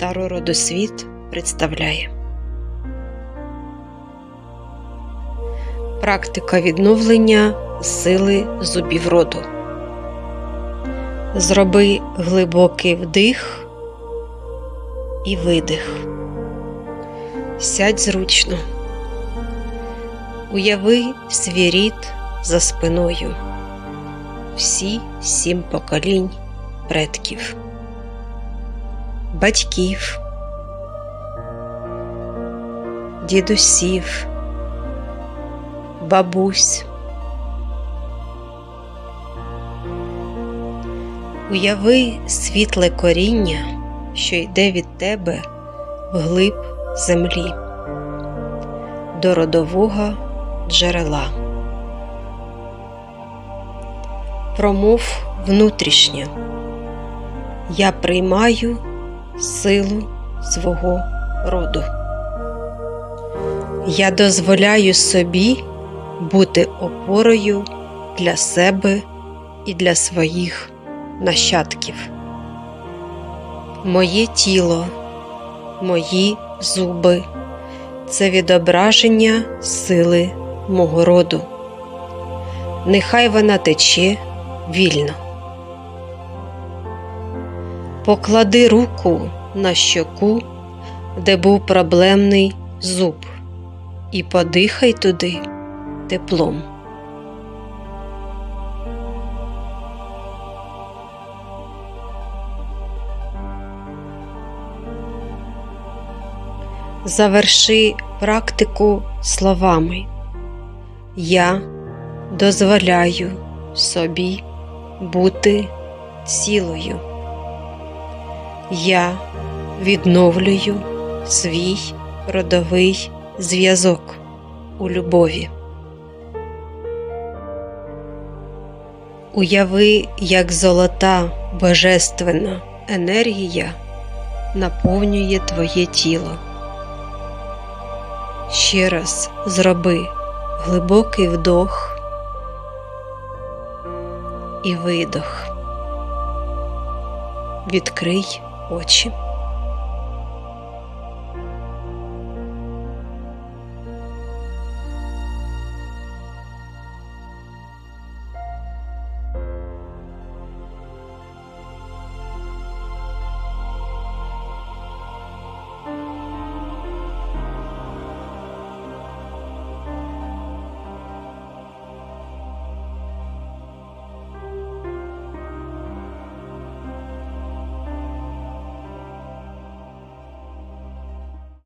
Таро Родосвіт представляє Практика відновлення сили зубів роду. Зроби глибокий вдих і видих. Сядь зручно. Уяви свій рід за спиною. Всі сім поколінь предків, батьків, дідусів, бабусь. Уяви світле коріння, що йде від тебе вглиб землі, до родового джерела. Промов внутрішнє. Я приймаю силу свого роду. Я дозволяю собі бути опорою для себе і для своїх нащадків. Моє тіло, мої зуби це відображення сили мого роду. Нехай вона тече вільно. Поклади руку на щоку, де був проблемний зуб, і подихай туди теплом. Заверши практику словами. Я дозволяю собі бути цілою. Я відновлюю свій родовий зв'язок у любові. Уяви, як золота божественна енергія наповнює твоє тіло. Ще раз зроби глибокий вдох і видох. Відкрий очі.